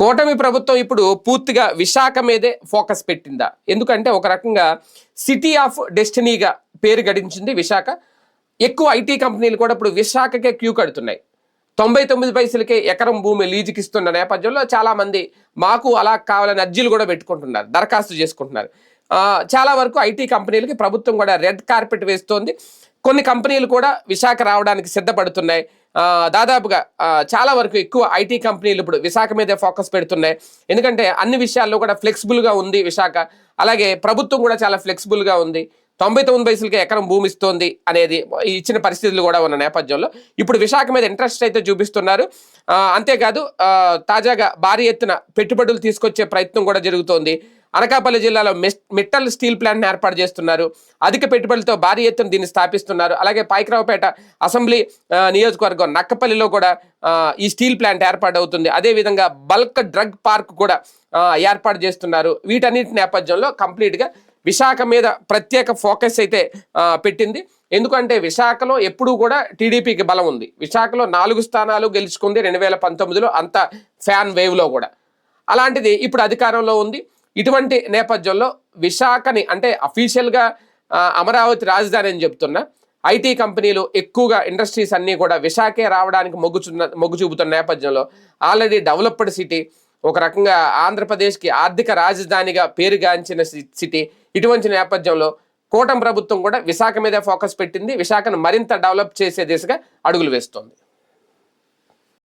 కూటమి ప్రభుత్వం ఇప్పుడు పూర్తిగా విశాఖ మీదే ఫోకస్ పెట్టిందా? ఎందుకంటే ఒక రకంగా సిటీ ఆఫ్ డెస్టినీగా పేరు గడించింది విశాఖ. ఎక్కువ ఐటీ కంపెనీలు కూడా ఇప్పుడు విశాఖకే క్యూ కడుతున్నాయి. తొంభై తొమ్మిది పైసలకే ఎకరం భూమి లీజుకి ఇస్తున్న నేపథ్యంలో చాలామంది మాకు అలా కావాలని అర్జీలు కూడా పెట్టుకుంటున్నారు దరఖాస్తు చేసుకుంటున్నారు. చాలా వరకు ఐటీ కంపెనీలకి ప్రభుత్వం కూడా రెడ్ కార్పెట్ వేస్తోంది. కొన్ని కంపెనీలు కూడా విశాఖ రావడానికి సిద్ధపడుతున్నాయి. దాదాపుగా చాలా వరకు ఎక్కువ ఐటీ కంపెనీలు ఇప్పుడు విశాఖ మీదే ఫోకస్ పెడుతున్నాయి. ఎందుకంటే అన్ని విషయాల్లో కూడా ఫ్లెక్సిబుల్గా ఉంది విశాఖ. అలాగే ప్రభుత్వం కూడా చాలా ఫ్లెక్సిబుల్గా ఉంది. తొంభై తొమ్మిది పైసలకి ఎకరం భూమి ఇస్తోంది అనేది ఇచ్చిన పరిస్థితులు కూడా ఉన్న నేపథ్యంలో. ఇప్పుడు విశాఖ మీద ఇంట్రెస్ట్ అయితే చూపిస్తున్నారు. అంతేకాదు తాజాగా భారీ ఎత్తున పెట్టుబడులు తీసుకొచ్చే ప్రయత్నం కూడా జరుగుతోంది. అనకాపల్లి జిల్లాలో మిట్టల్ స్టీల్ ప్లాంట్ని ఏర్పాటు చేస్తున్నారు. అధిక పెట్టుబడులతో భారీ ఎత్తున దీన్ని స్థాపిస్తున్నారు. అలాగే పాయకరావుపేట అసెంబ్లీ నియోజకవర్గం నక్కపల్లిలో కూడా ఈ స్టీల్ ప్లాంట్ ఏర్పాటు అవుతుంది అదేవిధంగా బల్క్ డ్రగ్ పార్క్ కూడా ఏర్పాటు చేస్తున్నారు. వీటన్నిటి నేపథ్యంలో కంప్లీట్గా విశాఖ మీద ప్రత్యేక ఫోకస్ అయితే పెట్టింది. ఎందుకంటే విశాఖలో ఎప్పుడూ కూడా టీడీపీకి బలం ఉంది. విశాఖలో నాలుగు స్థానాలు గెలుచుకుంది రెండు వేల పంతొమ్మిదిలో అంత ఫ్యాన్ వేవ్లో కూడా. అలాంటిది ఇప్పుడు అధికారంలో ఉంది. ఇటువంటి నేపథ్యంలో విశాఖని అంటే అఫీషియల్గా అమరావతి రాజధాని అని చెప్తున్నా ఐటీ కంపెనీలు ఎక్కువగా ఇండస్ట్రీస్ అన్నీ కూడా విశాఖే రావడానికి మొగ్గు చూన్న మొగ్గు చూపుతున్న నేపథ్యంలో ఆల్రెడీ డెవలప్డ్ సిటీ ఒక రకంగా ఆంధ్రప్రదేశ్కి ఆర్థిక రాజధానిగా పేరుగాంచిన సి- సిటీ ఇటువంటి నేపథ్యంలో కూటమి ప్రభుత్వం కూడా విశాఖ మీద ఫోకస్ పెట్టింది. విశాఖను మరింత డెవలప్ చేసే దిశగా అడుగులు వేస్తోంది.